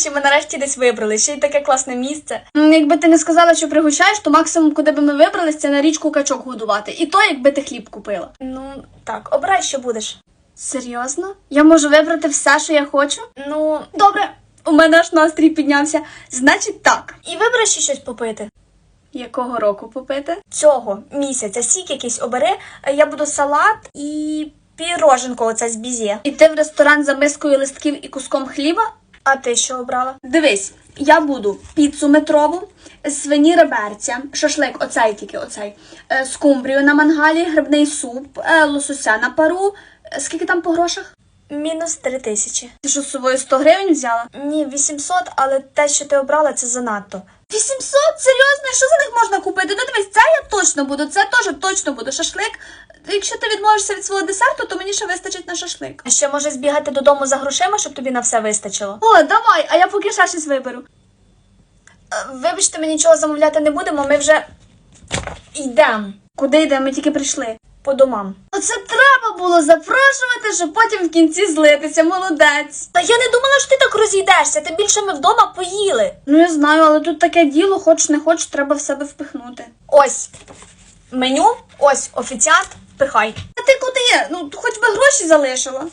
що ми нарешті десь вибрали, ще й таке класне місце. Якби ти не сказала, що пригощаєш, то максимум, куди би ми вибрались, це на річку качок годувати. І то, якби ти хліб купила. Ну, так, обирай, що будеш. Серйозно? Я можу вибрати все, що я хочу? Ну, Добре, у мене аж настрій піднявся. Значить так. і вибери ще щось попити. Якого року попити? Цього місяця сік якийсь обери, я буду салат і піроженко оце з бізє. Іти в ресторан за мискою листків і куском хліба? А ти що обрала? Дивись, я буду піцу метрову, свині реберця, шашлик, оцей тільки оцей, е, скумбрію на мангалі, грибний суп, е, лосося на пару. Е, Скільки там по грошах? Мінус три тисячі. Ти що з собою 100 гривень взяла? Ні, 800, але те, що ти обрала, це занадто. 800? Серйозно? Що за них можна купити? Ну дивись, це я точно буду, це теж точно буду. Шашлик. Якщо ти відмовишся від свого десерту, то мені ще вистачить на шашлик. А ще може збігати додому за грошима, щоб тобі на все вистачило. О, давай, а я поки ще щось виберу. Е, Вибачте, ми нічого замовляти не будемо, ми вже йдемо Куди йдемо? Ми тільки прийшли. по домам. Оце треба було запрошувати, щоб потім в кінці злитися. Молодець. Та я не думала, що ти так розійдешся, тим більше ми вдома поїли. Ну я знаю, але тут таке діло, хоч не хоч, треба в себе впихнути. Ось меню, ось офіціант, пихай. А ти куди? Ну хоч би гроші залишила.